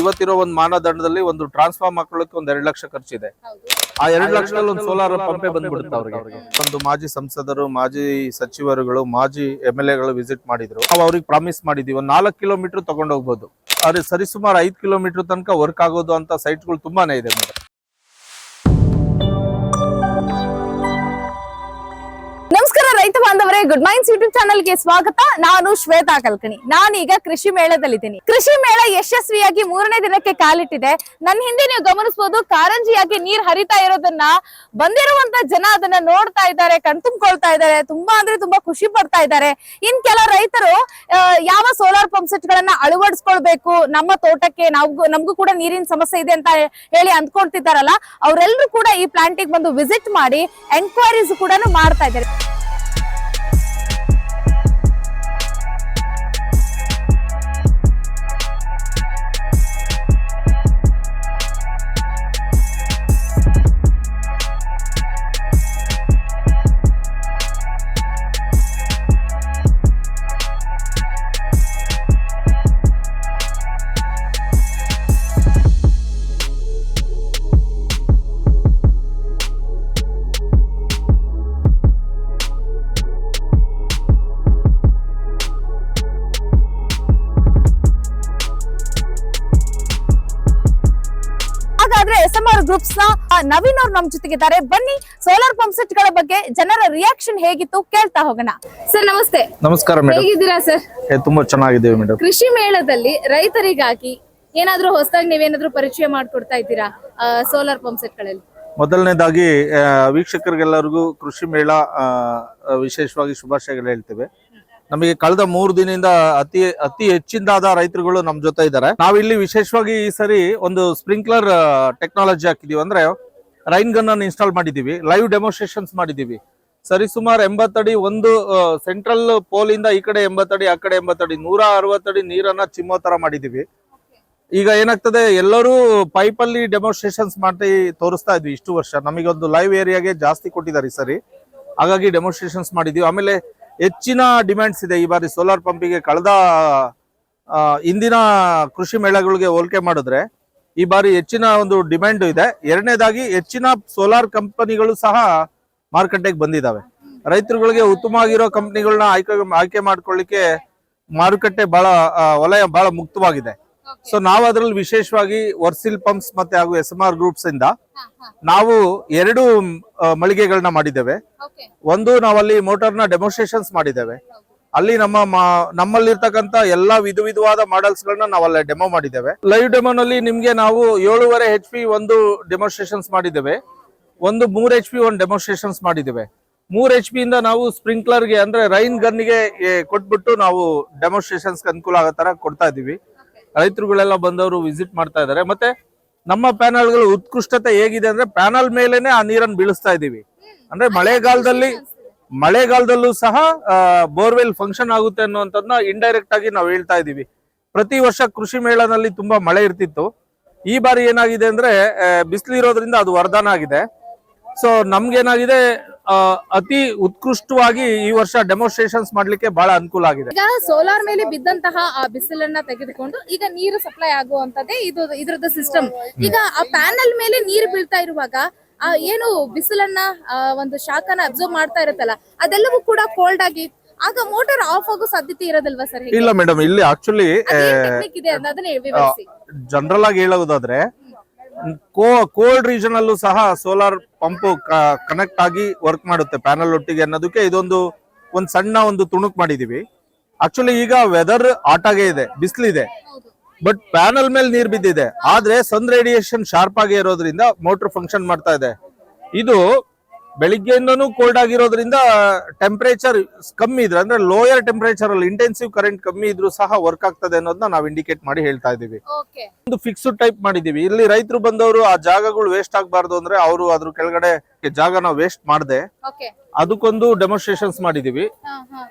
ಇವತ್ತಿರೋ ಒಂದು ಮಾನದಂಡದಲ್ಲಿ ಒಂದು ಟ್ರಾನ್ಸ್ಫಾರ್ಮ್ ಹಾಕೊಳ್ಳಕ್ಕೆ ಒಂದ್ ಎರಡು ಲಕ್ಷ ಖರ್ಚಿದೆ. ಆ ಎರಡು ಲಕ್ಷದಲ್ಲಿ ಒಂದು ಸೋಲಾರ್ ಪಂಪೆ ಬಂದ್ಬಿಡುತ್ತೆ ಅವ್ರಿಗೆ. ಒಂದು ಮಾಜಿ ಸಂಸದರು ಮಾಜಿ ಸಚಿವರುಗಳು ಮಾಜಿ ಎಂ ಎಲ್ ಎಗಳು ವಿಸಿಟ್ ಮಾಡಿದ್ರು. ನಾವು ಅವ್ರಿಗೆ ಪ್ರಾಮಿಸ್ ಮಾಡಿದೀವಿ. ಒಂದ್ ನಾಲ್ಕು ಕಿಲೋಮೀಟರ್ ತಗೊಂಡ್ ಹೋಗ್ಬೋದು. ಆದ್ರೆ ಸರಿಸುಮಾರು ಐದು ಕಿಲೋಮೀಟರ್ ತನಕ ವರ್ಕ್ ಆಗೋದು ಅಂತ ಸೈಟ್ಗಳು ತುಂಬಾನೇ ಇದೆ ಮೇಡಮ್ ರೈತ ಬಾಂಧವರೇ ಗುಡ್ ಮೈನ್ಸ್ ಯೂಟ್ಯೂಬ್ ಚಾನಲ್ಗೆ ಸ್ವಾಗತ. ನಾನು ಶ್ವೇತಾ ಕಲ್ಕಣಿ. ನಾನೀಗ ಕೃಷಿ ಮೇಳದಲ್ಲಿದ್ದೀನಿ. ಕೃಷಿ ಮೇಳ ಯಶಸ್ವಿಯಾಗಿ ಮೂರನೇ ದಿನಕ್ಕೆ ಕಾಲಿಟ್ಟಿದೆ. ನನ್ನ ಹಿಂದೆ ನೀವು ಗಮನಿಸಬಹುದು ಕಾರಂಜಿಯಾಗಿ ನೀರ್ ಹರಿತಾ ಇರೋದನ್ನ ಬಂದಿರುವಂತ ಜನ ಅದನ್ನ ನೋಡ್ತಾ ಇದ್ದಾರೆ, ಕಣ್ತುಂಬ್ಕೊಳ್ತಾ ಇದ್ದಾರೆ, ತುಂಬಾ ಅಂದ್ರೆ ತುಂಬಾ ಖುಷಿ ಪಡ್ತಾ ಇದ್ದಾರೆ. ಇನ್ ಕೆಲ ರೈತರು ಯಾವ ಸೋಲಾರ್ ಪಂಪ್ ಸೆಟ್ ಗಳನ್ನ ಅಳವಡಿಸ್ಕೊಳ್ಬೇಕು, ನಮ್ಮ ತೋಟಕ್ಕೆ ನಾವು ನಮಗೂ ಕೂಡ ನೀರಿನ ಸಮಸ್ಯೆ ಇದೆ ಅಂತ ಹೇಳಿ ಅಂದ್ಕೊಳ್ತಿದ್ದಾರಲ್ಲ, ಅವರೆಲ್ಲರೂ ಕೂಡ ಈ ಪ್ಲಾಂಟಿಗೆ ಬಂದು ವಿಸಿಟ್ ಮಾಡಿ ಎಂಕ್ವೈರೀಸ್ ಕೂಡ ಮಾಡ್ತಾ ಇದ್ದಾರೆ. ಹಾಗಾದ್ರೆ ಎಸ್ ಎಂ ಆರ್ ಗ್ರೂಪ್ಸ್ನ ನವೀನ್ ಅವ್ರು ನಮ್ ಜೊತೆಗಿದ್ದಾರೆ. ಬನ್ನಿ ಸೋಲಾರ್ ಪಂಪ್ ಸೆಟ್ಗಳ ಬಗ್ಗೆ ಜನರ ರಿಯಾಕ್ಷನ್ ಹೇಗಿತ್ತು ಕೇಳ್ತಾ ಹೋಗೋಣ. ಸರ್ ನಮಸ್ತೆ. ನಮಸ್ಕಾರ ಮೇಡಮ್ ಹೇಗಿದ್ದೀರಾ ಸರ್ ತುಂಬಾ ಚೆನ್ನಾಗಿದ್ದೀವಿ ಮೇಡಮ್ ಕೃಷಿ ಮೇಳದಲ್ಲಿ ರೈತರಿಗಾಗಿ ಏನಾದ್ರೂ ಹೊಸದಾಗಿ ನೀವೇನಾದ್ರೂ ಪರಿಚಯ ಮಾಡ್ಕೊಡ್ತಾ ಇದ್ದೀರಾ ಸೋಲಾರ್ ಪಂಪ್ ಸೆಟ್ಗಳಲ್ಲಿ? ಮೊದಲನೇದಾಗಿ ಆ, ವೀಕ್ಷಕರಿಗೆಲ್ಲರಿಗೂ ಕೃಷಿ ಮೇಳ ಆ, ವಿಶೇಷವಾಗಿ ಶುಭಾಶಯಗಳು ಹೇಳ್ತೇವೆ. ನಮಗೆ ಕಳೆದ ಮೂರು ದಿನದಿಂದ ಅತಿ ಅತಿ ಹೆಚ್ಚಿನದಾದ ರೈತರುಗಳು ನಮ್ಮ ಜೊತೆ ಇದ್ದಾರೆ. ನಾವಿಲ್ಲಿ ವಿಶೇಷವಾಗಿ ಈ ಸರಿ ಒಂದು ಸ್ಪ್ರಿಂಕ್ಲರ್ ಟೆಕ್ನಾಲಜಿ ಹಾಕಿದೀವಿ. ಅಂದ್ರೆ ರೈನ್ ಗನ್ ಅನ್ನು ಇನ್ಸ್ಟಾಲ್ ಮಾಡಿದೀವಿ. ಲೈವ್ ಡೆಮೋಸ್ಟ್ರೇಷನ್ಸ್ ಮಾಡಿದೀವಿ. ಸರಿಸುಮಾರು ಎಂಬತ್ತಡಿ ಒಂದು ಸೆಂಟ್ರಲ್ ಪೋಲ್ ಇಂದ ಈ ಕಡೆ ಎಂಬತ್ತಡಿ ಆ ಕಡೆ ಎಂಬತ್ತಡಿ ನೂರ ಅರವತ್ತಡಿ ನೀರನ್ನ ಚಿಮ್ಮೋ ತರ ಮಾಡಿದೀವಿ. ಈಗ ಏನಾಗ್ತದೆ, ಎಲ್ಲರೂ ಪೈಪ್ ಅಲ್ಲಿ ಡೆಮೋನ್ಸ್ಟ್ರೇಷನ್ಸ್ ಮಾಡಿ ತೋರಿಸ್ತಾ ಇದ್ವಿ ಇಷ್ಟು ವರ್ಷ. ನಮಗೆ ಒಂದು ಲೈವ್ ಏರಿಯಾಗೆ ಜಾಸ್ತಿ ಕೊಟ್ಟಿದ್ದಾರೆ ಸರಿ. ಹಾಗಾಗಿ ಡೆಮೋನ್ಸ್ಟ್ರೇಷನ್ಸ್ ಮಾಡಿದೀವಿ. ಆಮೇಲೆ ಹೆಚ್ಚಿನ ಡಿಮ್ಯಾಂಡ್ಸ್ ಇದೆ. ಈ ಬಾರಿ ಸೋಲಾರ್ ಪಂಪಿಗೆ ಕಳೆದ ಇಂದಿನ ಕೃಷಿ ಮೇಳಗಳಿಗೆ ಹೋಲಿಕೆ ಮಾಡಿದ್ರೆ ಈ ಬಾರಿ ಹೆಚ್ಚಿನ ಒಂದು ಡಿಮ್ಯಾಂಡ್ ಇದೆ. ಎರಡನೇದಾಗಿ ಹೆಚ್ಚಿನ ಸೋಲಾರ್ ಕಂಪನಿಗಳು ಸಹ ಮಾರುಕಟ್ಟೆಗೆ ಬಂದಿದ್ದಾವೆ ರೈತರುಗಳಿಗೆ ಉತ್ತಮವಾಗಿರೋ ಕಂಪನಿಗಳನ್ನ ಆಯ್ಕೆ ಆಯ್ಕೆ ಮಾಡ್ಕೊಳ್ಳಿಕ್ಕೆ ಮಾರುಕಟ್ಟೆ ಬಹಳ ವಲಯ ಬಹಳ ಮುಕ್ತವಾಗಿದೆ. ಸೊ ನಾವು ಅದರಲ್ಲಿ ವಿಶೇಷವಾಗಿ ವರ್ಸಿಲ್ ಪಂಪ್ಸ್ ಮತ್ತೆ ಹಾಗೂ ಎಸ್ ಎಂ ಆರ್ ಗ್ರೂಪ್ಸ್ ಇಂದ ನಾವು ಎರಡು ಮಳಿಗೆಗಳನ್ನ ಮಾಡಿದ್ದೇವೆ. ಒಂದು ನಾವಲ್ಲಿ ಮೋಟಾರ್ನ ಡೆಮೋನ್ಸ್ಟ್ರೇಷನ್ಸ್ ಮಾಡಿದ್ದೇವೆ. ಅಲ್ಲಿ ನಮ್ಮ ನಮ್ಮಲ್ಲಿ ನಮ್ಮಲ್ಲಿರ್ತಕ್ಕಂತ ಎಲ್ಲಾ ವಿಧ ವಿಧವಾದ ಮಾಡೆಲ್ಸ್ ಗಳನ್ನ ನಾವಲ್ಲಿ ಡೆಮೋ ಮಾಡಿದ್ದೇವೆ. ಲೈವ್ ಡೆಮೋನಲ್ಲಿ ನಿಮ್ಗೆ ನಾವು ಏಳುವರೆ ಹೆಚ್ ಪಿ ಒಂದು ಡೆಮೋನ್ಸ್ಟ್ರೇಷನ್ಸ್ ಮಾಡಿದ್ದೇವೆ. ಒಂದು ಮೂರ್ ಎಚ್ ಪಿ ಒಂದು ಡೆಮೋನ್ಸ್ಟ್ರೇಷನ್ಸ್ ಮಾಡಿದ್ದೇವೆ. ಮೂರ್ ಎಚ್ ಪಿ ಇಂದ ನಾವು ಸ್ಪ್ರಿಂಕ್ಲರ್ಗೆ ಅಂದ್ರೆ ರೈನ್ ಗನ್ನಿಗೆ ಕೊಟ್ಬಿಟ್ಟು ನಾವು ಡೆಮೋನ್ಸ್ಟ್ರೇಷನ್ಸ್ ಅನುಕೂಲ ಆಗೋ ತರ ಕೊಡ್ತಾ ಇದೀವಿ ರೈತರುಗಳೆಲ್ಲ ಬಂದವರು ವಿಸಿಟ್ ಮಾಡ್ತಾ ಇದ್ದಾರೆ. ಮತ್ತೆ ನಮ್ಮ ಪ್ಯಾನಲ್ಗಳು ಉತ್ಕೃಷ್ಟತೆ ಹೇಗಿದೆ ಅಂದ್ರೆ ಪ್ಯಾನಲ್ ಮೇಲೆನೆ ಆ ನೀರನ್ನು ಬೀಳಿಸ್ತಾ ಇದೀವಿ ಅಂದ್ರೆ ಮಳೆಗಾಲದಲ್ಲಿ ಮಳೆಗಾಲದಲ್ಲೂ ಸಹ ಬೋರ್ವೆಲ್ ಫಂಕ್ಷನ್ ಆಗುತ್ತೆ ಅನ್ನುವಂಥದ್ದನ್ನ ಇಂಡೈರೆಕ್ಟ್ ಆಗಿ ನಾವು ಹೇಳ್ತಾ ಇದೀವಿ ಪ್ರತಿ ವರ್ಷ ಕೃಷಿ ಮೇಳನಲ್ಲಿ ತುಂಬಾ ಮಳೆ ಇರ್ತಿತ್ತು. ಈ ಬಾರಿ ಏನಾಗಿದೆ ಅಂದ್ರೆ ಬಿಸಿಲಿರೋದ್ರಿಂದ ಅದು ವರದಾನ ಆಗಿದೆ. ಸೊ ನಮ್ಗೇನಾಗಿದೆ ಅತಿ ಉತ್ಕೃಷ್ಟವಾಗಿ ಈ ವರ್ಷ ಡೆಮೋಸ್ಟ್ರೇಷನ್ಸ್ ಮಾಡ್ಲಿಕ್ಕೆ ಬಹಳ ಅನುಕೂಲ ಆಗಿದೆ. ಈಗ ಸೋಲಾರ್ ಮೇಲೆ ಬಿದ್ದಂತಹ ಆ ಬಿಸಿಲನ್ನ ತೆಗೆದುಕೊಂಡು ಈಗ ನೀರು ಸಪ್ಲೈ ಆಗುವಂತದ್ದೇ ಇದು ಇದ್ರದ್ದು ಸಿಸ್ಟಮ್ ಈಗ ಆ ಪ್ಯಾನಲ್ ಮೇಲೆ ನೀರು ಬೀಳ್ತಾ ಇರುವಾಗ ಆ ಏನು ಬಿಸಿಲನ್ನ ಆ, ಒಂದು ಶಾಖನ ಅಬ್ಸರ್ವ್ ಮಾಡ್ತಾ ಇರುತ್ತಲ್ಲ ಅದೆಲ್ಲವೂ ಕೂಡ ಕೋಲ್ಡ್ ಆಗಿ ಆಗ ಮೋಟಾರ್ ಆಫ್ ಆಗೋ ಸಾಧ್ಯತೆ ಇರೋದಿಲ್ವಾ ಸರ್ ಇಲ್ಲ ಮೇಡಮ್ ಇಲ್ಲಿ ಆಕ್ಚುಲಿ ಟೆಕ್ನಿಕ್ ಇದೆ ಅನ್ನೋದನ್ನ ವಿವರಿಸಿ. ಜನರಲ್ ಆಗಿ ಹೇಳೋದಾದ್ರೆ ಕೋಲ್ಡ್ ರೀಜನ್ ಅಲ್ಲೂ ಸಹ ಸೋಲಾರ್ ಪಂಪ್ ಕನೆಕ್ಟ್ ಆಗಿ ವರ್ಕ್ ಮಾಡುತ್ತೆ ಪ್ಯಾನಲ್ ಒಟ್ಟಿಗೆ ಅನ್ನೋದಕ್ಕೆ. ಇದೊಂದು, ಒಂದು ಸಣ್ಣ ಒಂದು ತುಣುಕ್ ಮಾಡಿದೀವಿ. ಆಕ್ಚುಲಿ ಈಗ ವೆದರ್ ಆಟಾಗೆ ಇದೆ, ಬಿಸಿಲಿದೆ. ಬಟ್ ಪ್ಯಾನಲ್ ಮೇಲೆ ನೀರ್ ಬಿದ್ದಿದೆ. ಆದ್ರೆ ಸನ್ ರೇಡಿಯೇಷನ್ ಶಾರ್ಪ್ ಆಗಿ ಇರೋದ್ರಿಂದ ಮೋಟರ್ ಫಂಕ್ಷನ್ ಮಾಡ್ತಾ ಇದೆ. ಇದು ಬೆಳಿಗ್ಗೆಯಿಂದನೂ ಕೋಲ್ಡ್ ಆಗಿರೋದ್ರಿಂದ ಟೆಂಪರೇಚರ್ ಕಮ್ಮಿ ಇದ್ರೆ. ಅಂದ್ರೆ ಲೋಯರ್ ಟೆಂಪರೇಚರ್ ಅಲ್ಲಿ ಇಂಟೆನ್ಸಿವ್ ಕರೆಂಟ್ ಕಮ್ಮಿ ಇದ್ರೂ ಸಹ ವರ್ಕ್ ಆಗ್ತದೆ ಅನ್ನೋದನ್ನ ನಾವು ಇಂಡಿಕೇಟ್ ಮಾಡಿ ಹೇಳ್ತಾ ಇದೀವಿ ಒಂದು ಫಿಕ್ಸ್ಡ್ ಟೈಪ್ ಮಾಡಿದೀವಿ ಇಲ್ಲಿ ರೈತರು ಬಂದವರು ಆ ಜಾಗಗಳು ವೇಸ್ಟ್ ಆಗಬಾರ್ದು ಅಂದ್ರೆ ಅವರು ಅದ್ರ ಕೆಳಗಡೆ ಜಾಗ ನಾವು ವೇಸ್ಟ್ ಮಾಡದೆ. ಅದಕ್ಕೊಂದು ಡೆಮೋನ್ಸ್ಟ್ರೇಷನ್ಸ್ ಮಾಡಿದೀವಿ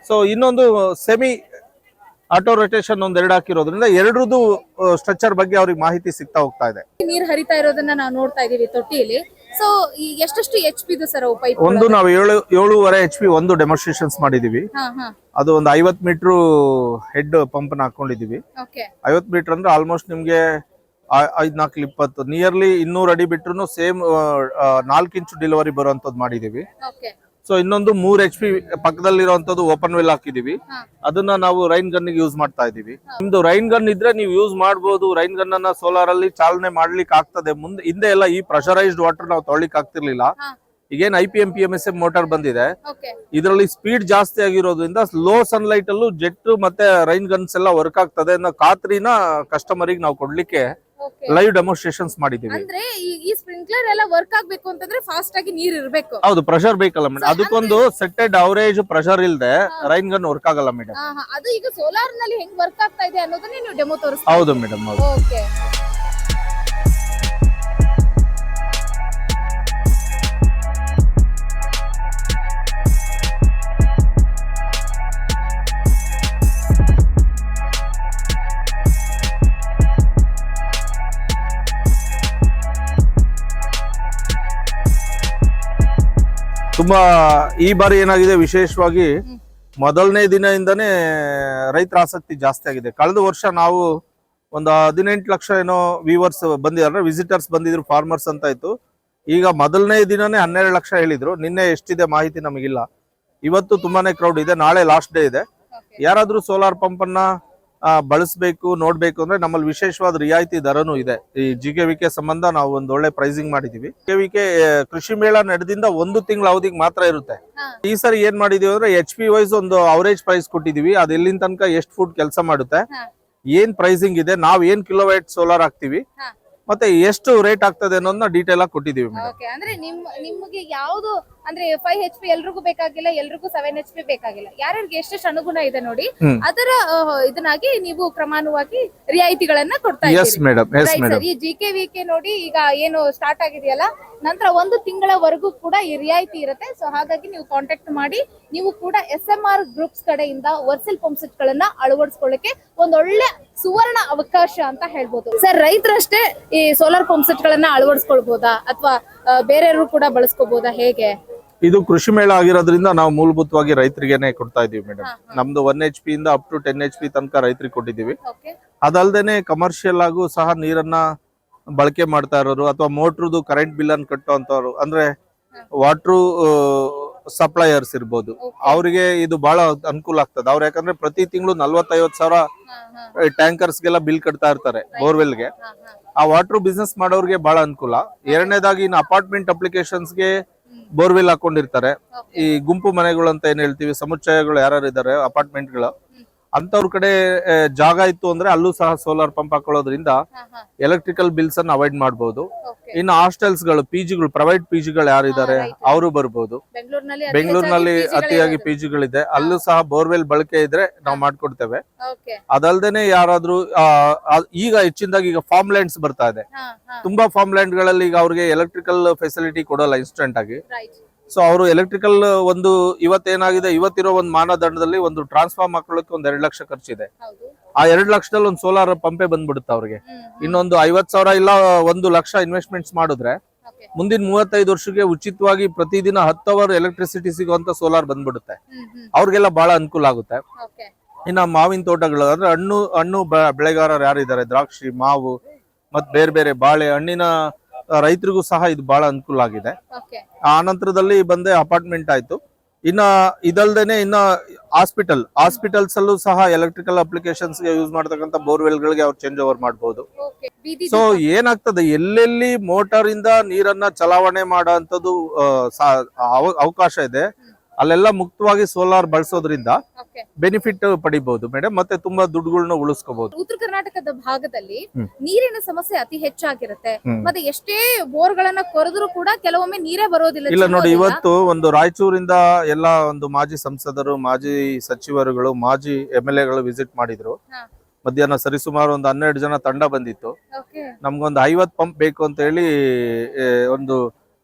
ಸೊ ಇನ್ನೊಂದು ಸೆಮಿ ಆಟೋ ರೊಟೇಷನ್ ಒಂದ್ ಎರಡು ಹಾಕಿರೋದ್ರಿಂದ ಎರಡರದು ಸ್ಟ್ರಕ್ಚರ್ ಬಗ್ಗೆ ಅವ್ರಿಗೆ ಮಾಹಿತಿ ಸಿಗ್ತಾ ಹೋಗ್ತಾ ಇದೆ. ನೀರ್ ಹರಿತಾ ಇರೋದನ್ನ ನಾವು ನೋಡ್ತಾ ಇದೀವಿ ತೊಟ್ಟಿಯಲ್ಲಿ ಸೊ ಎಷ್ಟೆಷ್ಟು ಎಚ್ ಪಿ ಸರ್ ಪೈಪ್ ಒಂದು ನಾವು ಏಳು ಏಳೂವರೆ ಎಚ್ ಪಿ ಒಂದು ಡೆಮೋನ್ಸ್ಟ್ರೇಷನ್ಸ್ ಮಾಡಿದೀವಿ. ಅದು ಒಂದು ಐವತ್ ಮೀಟರ್ ಹೆಡ್ ಪಂಪ್ನ ಹಾಕೊಂಡಿದೀವಿ. ಐವತ್ ಮೀಟರ್ ಅಂದ್ರೆ ಆಲ್ಮೋಸ್ಟ್ ನಿಮ್ಗೆ ಐದ್ನಾಲ್ಕು ಇಪ್ಪತ್ತು. ನಿಯರ್ಲಿ ಇನ್ನೂರು ಅಡಿ ಬಿಟ್ರು ಸೇಮ್ ನಾಲ್ಕು ಇಂಚು ಡೆಲಿವರಿ ಬರುವಂತದ್ದು ಮಾಡಿದೀವಿ. ಸೊ ಇನ್ನೊಂದು ಮೂರ್ ಎಚ್ ಪಿ ಪಕ್ಕದಲ್ಲಿರುವಂತದ್ದು ಓಪನ್ ವೆಲ್ ಹಾಕಿದೀವಿ. ಅದನ್ನ ನಾವು ರೈನ್ ಗನ್ ಯೂಸ್ ಮಾಡ್ತಾ ಇದೀವಿ. ನಿಮ್ದು ರೈನ್ ಗನ್ ಇದ್ರೆ ನೀವು ಯೂಸ್ ಮಾಡಬಹುದು ರೈನ್ ಗನ್ ಅನ್ನ ಸೋಲಾರ್ ಅಲ್ಲಿ ಚಾಲನೆ ಮಾಡ್ಲಿಕ್ಕೆ ಆಗ್ತದೆ ಮುಂದೆ ಹಿಂದೆ ಎಲ್ಲ ಈ ಪ್ರೆಷರೈಸ್ಡ್ ವಾಟರ್ ನಾವು ತೊಳಿಕ್ ಆಗ್ತಿರ್ಲಿಲ್ಲ. ಈಗೇನ್ I P M P M S M motor ಬಂದಿದೆ. ಇದರಲ್ಲಿ ಸ್ಪೀಡ್ ಜಾಸ್ತಿ ಆಗಿರೋದ್ರಿಂದ ಲೋ ಸನ್ಲೈಟ್ ಅಲ್ಲೂ ಜೆಟ್ ಮತ್ತೆ ರೈನ್ ಗನ್ಸ್ ಎಲ್ಲ ವರ್ಕ್ ಆಗ್ತದೆ ಅನ್ನೋ ಖಾತ್ರಿನ ಕಸ್ಟಮರಿಗೆ ನಾವು ಕೊಡ್ಲಿಕ್ಕೆ ಲೈವ್ ಡೆಮೋಸ್ಟ್ರೇಷನ್ಸ್ ಮಾಡಿದೀವಿ ಅಂದ್ರೆ ಈ ಈ ಸ್ಪ್ರಿಂಕ್ಲರ್ ಎಲ್ಲ ವರ್ಕ್ ಆಗ್ಬೇಕು ಅಂತಂದ್ರೆ ಫಾಸ್ಟ್ ಆಗಿ ನೀರ್ ಇರ್ಬೇಕು. ಹೌದು ಪ್ರೆಷರ್ ಬೇಕಲ್ಲ ಮೇಡಮ್ ಅದಕ್ಕೊಂದು ಸೆಟ್ಟೆಡ್ ಅವರೇಜ್ ಪ್ರೆಷರ್ ಇಲ್ಲದೆ ರೈನ್ ಗನ್ ವರ್ಕ್ ಆಗಲ್ಲ ಮೇಡಮ್ ಆ, ಅದು ಈಗ ಸೋಲಾರ್ನಲ್ಲಿ ಹೆಂಗ್ ವರ್ಕ್ ಆಗ್ತಾ ಇದೆ ಅನ್ನೋದನ್ನ ನೀವು ಡೆಮೋ ತೋರಿಸ್ತೀವಿ. ಹೌದು ಮೇಡಮ್ ಹೌದು. ಓಕೆ ತುಂಬಾ ಈ ಬಾರಿ ಏನಾಗಿದೆ? ವಿಶೇಷವಾಗಿ ಮೊದಲನೇ ದಿನದಿಂದನೇ ರೈತರ ಆಸಕ್ತಿ ಜಾಸ್ತಿ ಆಗಿದೆ. ಕಳೆದ ವರ್ಷ ನಾವು ಒಂದು ಹದಿನೆಂಟು ಲಕ್ಷ ಏನೋ ವೀವರ್ಸ್ ಬಂದಿದ್ದಾರೆ. ವಿಸಿಟರ್ಸ್ ಬಂದಿದ್ರು ಫಾರ್ಮರ್ಸ್ ಅಂತ ಇತ್ತು. ಈಗ ಮೊದಲನೇ ದಿನನೇ ಹನ್ನೆರಡು ಲಕ್ಷ ಹೇಳಿದ್ರು. ನಿನ್ನೆ ಎಷ್ಟಿದೆ ಮಾಹಿತಿ ನಮಗಿಲ್ಲ. ಇವತ್ತು ತುಂಬಾನೇ ಕ್ರೌಡ್ ಇದೆ. ನಾಳೆ ಲಾಸ್ಟ್ ಡೇ ಇದೆ. ಯಾರಾದರೂ ಸೋಲಾರ್ ಪಂಪ್ ಅನ್ನ ಬಳಸ್ಬೇಕು ನೋಡ್ಬೇಕು ಅಂದ್ರೆ ನಮ್ಮಲ್ಲಿ ವಿಶೇಷವಾದ ರಿಯಾಯಿತಿ ದರನೂ ಇದೆ. ಈ ಜಿ ಕೆ ವಿಕೆ ಸಂಬಂಧ ನಾವು ಒಂದು ಒಳ್ಳೆ ಪ್ರೈಸಿಂಗ್ ಮಾಡಿದೀವಿ. ಕೆ ವಿಕೆ ಕೃಷಿ ಮೇಳ ನಡೆದಿಂದ ಒಂದು ತಿಂಗಳ ಅವಧಿಗೆ ಮಾತ್ರ ಇರುತ್ತೆ. ಈ ಸರಿ ಏನ್ ಮಾಡಿದೀವಿ ಅಂದ್ರೆ ಎಚ್ ಪಿ ವೈಸ್ ಒಂದು ಅವರೇಜ್ ಪ್ರೈಸ್ ಕೊಟ್ಟಿದೀವಿ. ಅದು ಎಲ್ಲಿನ ತನಕ ಎಷ್ಟು ಫುಡ್ ಕೆಲಸ ಮಾಡುತ್ತೆ. ಏನ್ ಪ್ರೈಸಿಂಗ್ ಇದೆ ನಾವ್ ಏನ್ ಕಿಲೋವೈಟ್ ಸೋಲಾರ್ ಹಾಕ್ತಿವಿ ಮತ್ತೆ ಎಷ್ಟು ರೇಟ್ ಆಗ್ತದೆ ಅನ್ನೋದನ್ನ ಡೀಟೇಲ್ ಆಗಿ ಕೊಟ್ಟಿದೀವಿ ಮೇಡಮ್ ಅಂದ್ರೆ ಫೈವ್ ಎಚ್ ಪಿ ಎಲ್ರಿಗೂ ಬೇಕಾಗಿಲ್ಲ ಎಲ್ರಿಗೂ ಸೆವೆನ್ ಎಚ್ ಪಿ ಬೇಕಾಗಿಲ್ಲ. ಯಾರ್ಯಾರಿಗೆ ಎಷ್ಟೆಷ್ಟು ಅನುಗುಣ ಇದೆ ನೋಡಿ ಅದರ ಇದನ್ನಾಗಿ ನೀವು ಪ್ರಮಾಣವಾಗಿ ರಿಯಾಯಿತಿಗಳನ್ನ ಕೊಡ್ತಾ ಇದ್ದೀರಿ. ಈ ಜಿ ಕೆ ವಿ ಕೆ ನೋಡಿ ಈಗ ಏನು ಸ್ಟಾರ್ಟ್ ಆಗಿದೆಯಲ್ಲ ನಂತರ ಒಂದು ತಿಂಗಳವರೆಗೂ ಕೂಡ ಈ ರಿಯಾಯಿತಿ ಇರುತ್ತೆ. ಸೊ ಹಾಗಾಗಿ ನೀವು ಕಾಂಟ್ಯಾಕ್ಟ್ ಮಾಡಿ ನೀವು ಕೂಡ ಎಸ್ ಎಂ ಆರ್ ಗ್ರೂಪ್ಸ್ ಕಡೆಯಿಂದ ವರ್ಸೆಲ್ ಪಂಪ್ ಸೆಟ್ ಗಳನ್ನ ಅಳವಡಿಸ್ಕೊಳ್ಳಿಕ್ಕೆ ಒಂದೊಳ್ಳೆ ಸುವರ್ಣ ಅವಕಾಶ ಅಂತ ಹೇಳ್ಬೋದು. ಸರ್ ರೈತರಷ್ಟೇ ಈ ಸೋಲಾರ್ ಪಂಪ್ ಸೆಟ್ ಗಳನ್ನ ಅಳವಡಿಸ್ಕೊಳ್ಬಹುದಾ ಅಥವಾ ಬೇರೆಯವರು ಕೂಡ ಬಳಸ್ಕೋಬಹುದಾ ಹೇಗೆ? ಇದು ಕೃಷಿ ಮೇಳ ಆಗಿರೋದ್ರಿಂದ ನಾವು ಮೂಲಭೂತವಾಗಿ ರೈತರಿಗೆನೆ ಕೊಡ್ತಾ ಇದೀವಿ ಮೇಡಮ್. ನಮ್ದು ಒನ್ ಎಚ್ ಪಿ ಇಂದ up to ten H P ತನಕ ರೈತರಿಗೆ ಕೊಟ್ಟಿದ್ದೀವಿ. ಅದಲ್ದೇನೆ ಕಮರ್ಷಿಯಲ್ ಆಗು ಸಹ ನೀರನ್ನ ಬಳಕೆ ಮಾಡ್ತಾ ಇರೋರು ಅಥವಾ ಮೋಟ್ರದು ಕರೆಂಟ್ ಬಿಲ್ ಅನ್ನು ಕಟ್ಟುವಂತವ್ರು ಅಂದ್ರೆ ವಾಟ್ರು ಸಪ್ಲೈಯರ್ಸ್ ಇರ್ಬೋದು. ಅವರಿಗೆ ಇದು ಬಹಳ ಅನುಕೂಲ ಆಗ್ತದೆ. ಅವ್ರು ಯಾಕಂದ್ರೆ ಪ್ರತಿ ತಿಂಗಳು ನಲ್ವತ್ತೈವತ್ತು ಸಾವಿರ ಟ್ಯಾಂಕರ್ಸ್ ಗೆಲ್ಲ ಬಿಲ್ ಕಟ್ತಾ ಇರ್ತಾರೆ ಬೋರ್ವೆಲ್ಗೆ ಆ ವಾಟರ್ ಬಿಸ್ನೆಸ್ ಮಾಡೋರಿಗೆ ಬಹಳ ಅನುಕೂಲ. ಎರಡನೇದಾಗಿ ಇನ್ನು ಅಪಾರ್ಟ್ಮೆಂಟ್ ಅಪ್ಲಿಕೇಶನ್ಸ್ಗೆ ಬೋರ್ವೆಲ್ ಹಾಕೊಂಡಿರ್ತಾರೆ. ಈ ಗುಂಪು ಮನೆಗಳು ಅಂತ ಏನ್ ಹೇಳ್ತೀವಿ ಸಮುಚ್ಚಯಗಳು ಯಾರು ಇದ್ದಾರೆ ಅಪಾರ್ಟ್ಮೆಂಟ್ಗಳು ಅಂತವ್ರ ಕಡೆ ಜಾಗ ಇತ್ತು ಅಂದ್ರೆ ಅಲ್ಲೂ ಸಹ ಸೋಲಾರ್ ಪಂಪ್ ಹಾಕೊಳ್ಳೋದ್ರಿಂದ ಎಲೆಕ್ಟ್ರಿಕಲ್ ಬಿಲ್ಸ್ ಅನ್ನ ಅವಾಯ್ಡ್ ಮಾಡಬಹುದು ಇನ್ನು ಹಾಸ್ಟೆಲ್ಸ್ಗಳು ಪಿಜಿಗಳು ಪ್ರೈವೇಟ್ ಪಿಜಿಗಳು ಯಾರಿದ್ದಾರೆ. ಅವರು ಬರಬಹುದು ಬೆಂಗಳೂರಿನಲ್ಲಿ ಅತಿಯಾಗಿ ಪಿಜಿಗಳಿದೆ ಅಲ್ಲೂ ಸಹ ಬೋರ್ವೆಲ್ ಬಳಕೆ ಇದ್ರೆ ನಾವು ಮಾಡ್ಕೊಡ್ತೇವೆ. ಅದಲ್ದೇನೆ ಯಾರಾದ್ರೂ ಈಗ ಹೆಚ್ಚಿನದಾಗಿ ಈಗ ಫಾರ್ಮ್ ಲ್ಯಾಂಡ್ಸ್ ಬರ್ತಾ ಇದೆ. ತುಂಬಾ ಫಾರ್ಮ್ ಲ್ಯಾಂಡ್ಗಳಲ್ಲಿ ಈಗ ಅವ್ರಿಗೆ ಎಲೆಕ್ಟ್ರಿಕಲ್ ಫೆಸಿಲಿಟಿ ಕೊಡೋಲ್ಲ ಇನ್ಸ್ಟೆಂಟ್ ಆಗಿ. ಸೊ ಅವರು ಎಲೆಕ್ಟ್ರಿಕಲ್ ಒಂದು ಇವತ್ತೇನಾಗಿದೆ ಇವತ್ತಿರೋ ಒಂದು ಮಾನದಂಡದಲ್ಲಿ ಒಂದು ಟ್ರಾನ್ಸ್ಫಾರ್ಮ್ ಹಾಕೊಳ್ಳೋಕೆ ಒಂದ್ ಎರಡು ಲಕ್ಷ ಖರ್ಚಿದೆ. ಆ ಎರಡು ಲಕ್ಷದಲ್ಲಿ ಒಂದು ಸೋಲಾರ್ ಪಂಪೆ ಬಂದ್ಬಿಡುತ್ತೆ ಅವ್ರಿಗೆ. ಇನ್ನೊಂದು ಐವತ್ ಸಾವಿರ ಇಲ್ಲ ಒಂದು ಲಕ್ಷ ಇನ್ವೆಸ್ಟ್ಮೆಂಟ್ಸ್ ಮಾಡಿದ್ರೆ ಮುಂದಿನ ಮೂವತ್ತೈದು ವರ್ಷಕ್ಕೆ ಉಚಿತವಾಗಿ ಪ್ರತಿದಿನ ಹತ್ತು ಅವರ್ ಎಲೆಕ್ಟ್ರಿಸಿಟಿ ಸಿಗುವಂತ ಸೋಲಾರ್ ಬಂದ್ಬಿಡುತ್ತೆ. ಅವ್ರಿಗೆಲ್ಲ ಬಹಳ ಅನುಕೂಲ ಆಗುತ್ತೆ. ಇನ್ನ ಮಾವಿನ ತೋಟಗಳು ಅಂದ್ರೆ ಹಣ್ಣು ಹಣ್ಣು ಬೆಳೆಗಾರರು ಯಾರಿದ್ದಾರೆ? ದ್ರಾಕ್ಷಿ ಮಾವು ಮತ್ತೆ ಬೇರೆ ಬೇರೆ ಬಾಳೆ ಹಣ್ಣಿನ ರೈತರಿಗೂ ಸಹ ಇದು ಬಹಳ ಅನುಕೂಲ ಆಗಿದೆ. ಆ ನಂತರದಲ್ಲಿ ಬಂದೆ ಅಪಾರ್ಟ್ಮೆಂಟ್ ಆಯ್ತು. ಇನ್ನ ಇದಲ್ದೇನೆ ಇನ್ನ ಹಾಸ್ಪಿಟಲ್ ಹಾಸ್ಪಿಟಲ್ಸ್ ಅಲ್ಲೂ ಸಹ ಎಲೆಕ್ಟ್ರಿಕಲ್ ಅಪ್ಲಿಕೇಶನ್ಸ್ಗೆ ಯೂಸ್ ಮಾಡತಕ್ಕಂತ ಬೋರ್ವೆಲ್ ಗಳಿಗೆ ಅವ್ರು ಚೇಂಜ್ ಓವರ್ ಮಾಡಬಹುದು ಸೊ ಏನಾಗ್ತದೆ? ಎಲ್ಲೆಲ್ಲಿ ಮೋಟಾರ್ ಇಂದ ನೀರನ್ನ ಚಲಾವಣೆ ಮಾಡುವಂತದ್ದು ಅವಕಾಶ ಇದೆ. ಅಲ್ಲೆಲ್ಲ ಮುಕ್ತವಾಗಿ ಸೋಲಾರ್ ಬಳಸೋದ್ರಿಂದ ಬೆನಿಫಿಟ್ ಪಡಿಬಹುದು. ಮೇಡಮ್ ಮತ್ತೆ ತುಂಬಾ ದುಡ್ಡುಗಳನ್ನ ಉಳಿಸ್ಕೋಬಹುದು. ಉತ್ತರ ಕರ್ನಾಟಕದ ಭಾಗದಲ್ಲಿ. ನೀರಿನ ಸಮಸ್ಯೆ ಅತಿ ಹೆಚ್ಚಾಗಿರುತ್ತೆ. ಮತ್ತೆ ಎಷ್ಟೇ ಬೋರ್ಗಳನ್ನ ಕೊರೆದ್ರು ಕೂಡ ಕೆಲವೊಮ್ಮೆ ನೀರೇ ಬರೋದಿಲ್ಲ ಇಲ್ಲ ನೋಡಿ ಇವತ್ತು ಒಂದು ರಾಯಚೂರಿಂದ ಎಲ್ಲ ಒಂದು ಮಾಜಿ ಸಂಸದರು ಮಾಜಿ ಸಚಿವರುಗಳು ಮಾಜಿ ಎಂ ಎಲ್ ಎಗಳು ವಿಸಿಟ್ ಮಾಡಿದ್ರು. ಮಧ್ಯಾಹ್ನ ಸರಿಸುಮಾರು ಒಂದು ಹನ್ನೆರಡು ಜನ ತಂಡ ಬಂದಿತ್ತು. ನಮ್ಗೊಂದು ಐವತ್ ಪಂಪ್ ಬೇಕು ಅಂತ ಹೇಳಿ ಒಂದು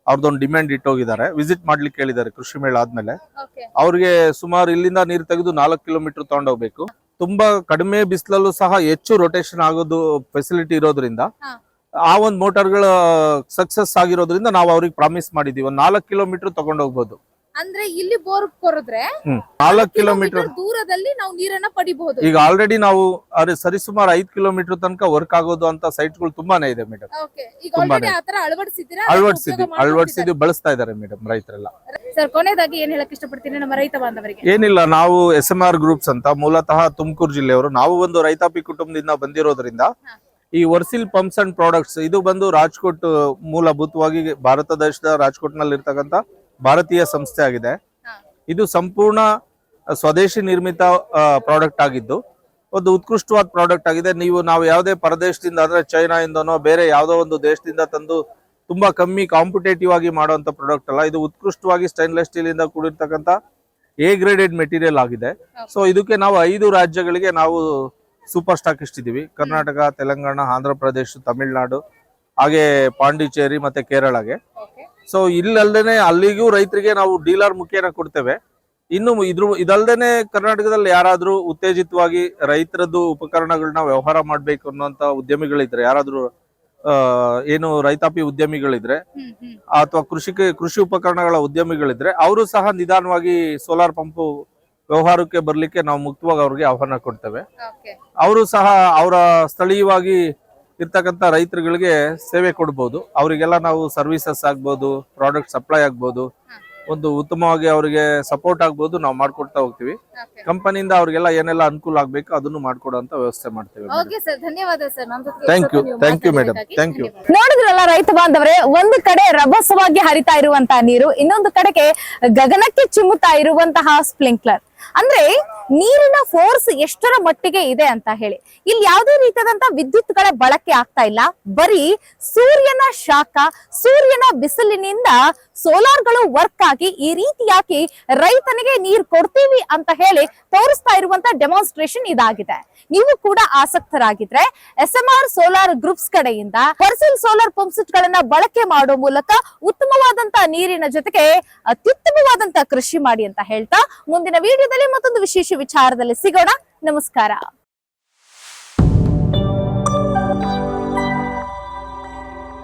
ಅವ್ರದ್ದೊಂದು ಡಿಮ್ಯಾಂಡ್ ಇಟ್ಟೋಗಿದ್ದಾರೆ. ವಿಸಿಟ್ ಮಾಡ್ಲಿಕ್ಕೆ ಹೇಳಿದ್ದಾರೆ ಕೃಷಿ ಮೇಳ ಆದ್ಮೇಲೆ. ಅವ್ರಿಗೆ ಸುಮಾರು ಇಲ್ಲಿಂದ ನೀರು ತೆಗೆದು ನಾಲ್ಕು ಕಿಲೋಮೀಟರ್ ತಗೊಂಡೋಗ್ಬೇಕು. ತುಂಬಾ ಕಡಿಮೆ ಬಿಸಿಲಲ್ಲೂ ಸಹ ಹೆಚ್ಚು ರೊಟೇಷನ್ ಆಗೋದು ಫೆಸಿಲಿಟಿ ಇರೋದ್ರಿಂದ. ಆ ಒಂದು ಮೋಟಾರ್ಗಳ ಸಕ್ಸಸ್ ಆಗಿರೋದ್ರಿಂದ ನಾವು ಅವ್ರಿಗೆ ಪ್ರಾಮಿಸ್ ಮಾಡಿದೀವಿ ಒಂದು ನಾಲ್ಕು ಕಿಲೋಮೀಟರ್ ತಗೊಂಡೋಗ್ಬೋದು. ಅಂದ್ರೆ ಇಲ್ಲಿ ಬೋರ್ ಕೊರದ್ರೆ ನಾಲ್ಕು ಕಿಲೋಮೀಟರ್ ದೂರದಲ್ಲಿ ನಾವು ನೀರನ್ನ ಪಡಿಬಹುದು ಈಗ ಆಲ್ರೆಡಿ ನಾವು ಅರೆ ಸರಿಸುಮಾರು ಐದು ಕಿಲೋಮೀಟರ್ ತನಕ ವರ್ಕ್ ಆಗೋದು ಅಂತ ಸೈಟ್ಗಳು ತುಂಬಾನೇ ಇದೆ ಮೇಡಮ್ ಅಳವಡಿಸಿದ್ವಿ ಅಳವಡಿಸಿದ್ವಿ ಬಳಸ್ತಾ ಇದ್ದಾರೆ ಮೇಡಮ್ ರೈತರೆಲ್ಲ. ಸರ್ ಕೊನೆಯದಾಗಿ ಏನ್ ಹೇಳಕ್ ಇಷ್ಟಪಡ್ತೀನಿ ನಮ್ಮ ರೈತ ಬಾಂಧವರಿಗೆ? ಏನಿಲ್ಲ ನಾವು ಎಸ್ ಎಂ ಆರ್ ಗ್ರೂಪ್ಸ್ ಅಂತ ಮೂಲತಃ ತುಮಕೂರು ಜಿಲ್ಲೆಯವರು ನಾವು ಒಂದು ರೈತಾಪಿ ಕುಟುಂಬದಿಂದ ಬಂದಿರೋದ್ರಿಂದ ಈ ವರ್ಸಿಲ್ ಪಂಪ್ಸ್ ಅಂಡ್ ಪ್ರಾಡಕ್ಟ್ಸ್ ಇದು ಬಂದು ರಾಜ್ಕೋಟ್ ಮೂಲಭೂತವಾಗಿ ಭಾರತ ದೇಶದ ರಾಜ್ಕೋಟ್ನಲ್ಲಿ ಇರ್ತಕ್ಕಂತ ಭಾರತೀಯ ಸಂಸ್ಥೆ ಆಗಿದೆ. ಇದು ಸಂಪೂರ್ಣ ಸ್ವದೇಶಿ ನಿರ್ಮಿತ ಪ್ರಾಡಕ್ಟ್ ಆಗಿದ್ದು ಒಂದು ಉತ್ಕೃಷ್ಟವಾದ ಪ್ರಾಡಕ್ಟ್ ಆಗಿದೆ. ನೀವು ನಾವು ಯಾವುದೇ ಪರದೇಶದಿಂದ ಅಂದ್ರೆ ಚೈನಾ ಇಂದನೋ ಬೇರೆ ಯಾವುದೋ ಒಂದು ದೇಶದಿಂದ ತಂದು ತುಂಬಾ ಕಮ್ಮಿ ಕಾಂಪಿಟೇಟಿವ್ ಆಗಿ ಮಾಡುವಂತ ಪ್ರಾಡಕ್ಟ್ ಅಲ್ಲ. ಇದು ಉತ್ಕೃಷ್ಟವಾಗಿ ಸ್ಟೈನ್ಲೆಸ್ ಸ್ಟೀಲ್ ಇಂದ ಕೂಡಿರ್ತಕ್ಕಂಥ ಎ ಗ್ರೇಡೆಡ್ ಮೆಟೀರಿಯಲ್ ಆಗಿದೆ. ಸೊ ಇದಕ್ಕೆ ನಾವು ಐದು ರಾಜ್ಯಗಳಿಗೆ ನಾವು ಸೂಪರ್ ಸ್ಟಾಕ್ ಇಷ್ಟಿದ್ದೀವಿ. ಕರ್ನಾಟಕ ತೆಲಂಗಾಣ ಆಂಧ್ರ ಪ್ರದೇಶ ತಮಿಳುನಾಡು ಹಾಗೆ ಪಾಂಡಿಚೇರಿ ಮತ್ತೆ ಕೇರಳಗೆ. ಸೊ ಇಲ್ಲಲ್ದೇನೆ ಅಲ್ಲಿಗೂ ರೈತರಿಗೆ ನಾವು ಡೀಲರ್ ಮುಖೇನ ಕೊಡ್ತೇವೆ. ಇನ್ನು ಇದ್ರ ಇದಲ್ದೇನೆ ಕರ್ನಾಟಕದಲ್ಲಿ ಯಾರಾದ್ರೂ ಉತ್ತೇಜಿತವಾಗಿ ರೈತರದ್ದು ಉಪಕರಣಗಳನ್ನ ವ್ಯವಹಾರ ಮಾಡ್ಬೇಕು ಅನ್ನೋಂತ ಉದ್ಯಮಿಗಳಿದ್ರೆ ಯಾರಾದ್ರೂ ಏನು ರೈತಾಪಿ ಉದ್ಯಮಿಗಳಿದ್ರೆ ಅಥವಾ ಕೃಷಿ ಕೃಷಿ ಉಪಕರಣಗಳ ಉದ್ಯಮಿಗಳಿದ್ರೆ ಅವರು ಸಹ ನಿಧಾನವಾಗಿ ಸೋಲಾರ್ ಪಂಪ್ ವ್ಯವಹಾರಕ್ಕೆ ಬರ್ಲಿಕ್ಕೆ ನಾವು ಮುಕ್ತವಾಗಿ ಅವ್ರಿಗೆ ಆಹ್ವಾನ ಕೊಡ್ತೇವೆ. ಅವರು ಸಹ ಅವರ ಸ್ಥಳೀಯವಾಗಿ ಇರ್ತಕ್ಕಂಥ ರೈತರುಗಳಿಗೆ ಸೇವೆ ಕೊಡ್ಬೋದು. ಅವರಿಗೆಲ್ಲ ನಾವು ಸರ್ವಿಸಸ್ ಆಗ್ಬೋದು ಪ್ರಾಡಕ್ಟ್ ಸಪ್ಲೈ ಆಗ್ಬೋದು. ಒಂದು ಉತ್ತಮವಾಗಿ ಅವರಿಗೆ ಸಪೋರ್ಟ್ ಆಗ್ಬೋದು ನಾವು ಮಾಡ್ಕೊಡ್ತಾ ಹೋಗ್ತೀವಿ. ಕಂಪನಿಯಿಂದ ಅವ್ರಿಗೆಲ್ಲ ಏನೆಲ್ಲ ಅನುಕೂಲ ಆಗ್ಬೇಕು ಅದನ್ನು ಮಾಡ್ಕೊಡುವಂತ ವ್ಯವಸ್ಥೆ ಮಾಡ್ತೇವೆ. ನೋಡಿದ್ರಲ್ಲ ರೈತ ಬಾಂಧವರೇ ಒಂದು ಕಡೆ ರಭಸವಾಗಿ ಹರಿತಾ ಇರುವಂತಹ ನೀರು ಇನ್ನೊಂದು ಕಡೆಗೆ ಗಗನಕ್ಕೆ ಚಿಮ್ಮುತ್ತಾ ಇರುವಂತಹ ಸ್ಪ್ರಿಂಕ್ಲರ್ ಅಂದ್ರೆ ನೀರಿನ ಫೋರ್ಸ್ ಎಷ್ಟರ ಮಟ್ಟಿಗೆ ಇದೆ ಅಂತ ಹೇಳಿ. ಇಲ್ಲಿ ಯಾವುದೇ ರೀತಿಯಾದಂತಹ ವಿದ್ಯುತ್ಗಳ ಬಳಕೆ ಆಗ್ತಾ ಇಲ್ಲ. ಬರೀ ಸೂರ್ಯನ ಶಾಖ, ಸೂರ್ಯನ ಬಿಸಿಲಿನಿಂದ ಸೋಲಾರ್ಗಳು ವರ್ಕ್ ಆಗಿ ಈ ರೀತಿಯಾಗಿ ರೈತನಿಗೆ ನೀರ್ ಕೊಡ್ತೀವಿ ಅಂತ ಹೇಳಿ ತೋರಿಸ್ತಾ ಇರುವಂತ ಡೆಮಾನ್ಸ್ಟ್ರೇಷನ್ ಇದಾಗಿದೆ. ನೀವು ಕೂಡ ಆಸಕ್ತರಾಗಿದ್ರೆ S M R solar groups ಕಡೆಯಿಂದ ಹೊರಸಿಲ್ ಸೋಲಾರ್ ಪಂಪ್ಸೆಟ್ ಗಳನ್ನ ಬಳಕೆ ಮಾಡೋ ಮೂಲಕ ಉತ್ತಮವಾದಂತ ನೀರಿನ ಜೊತೆಗೆ ಅತ್ಯುತ್ತಮವಾದಂತ ಕೃಷಿ ಮಾಡಿ ಅಂತ ಹೇಳ್ತಾ ಮುಂದಿನ ವಿಡಿಯೋದಲ್ಲಿ ಮತ್ತೊಂದು ವಿಶೇಷ ವಿಚಾರದಲ್ಲಿ ಸಿಗೋಣ. ನಮಸ್ಕಾರ.